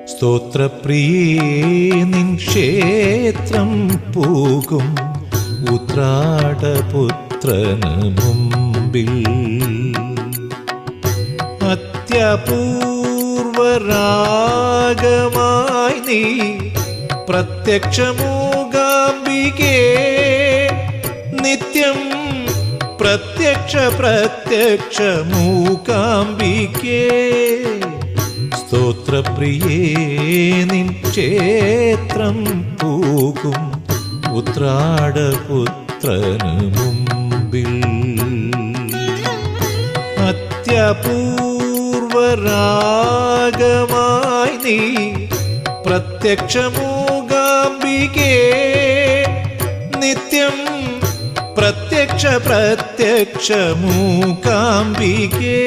സ്തോത്രപ്രിയേ നിൻ പോകും. ഉത്രാടപുത്രന് മുമ്പിൽ. അത്യപൂർവരാഗമായി നീ പ്രത്യക്ഷമൂകാംബികേ. നിത്യം പ്രത്യക്ഷ പ്രത്യക്ഷ മൂകാംബികേ സ്തോത്രപ്രിയേ ക്ഷേത്രം പോകും ഉത്രാടപുത്രന് മുമ്പിൽ. അത്യപൂർവരാഗമായി നീ പ്രത്യക്ഷമൂകാംബികേ നിത്യം പ്രത്യക്ഷ പ്രത്യക്ഷ മൂകാംബികേ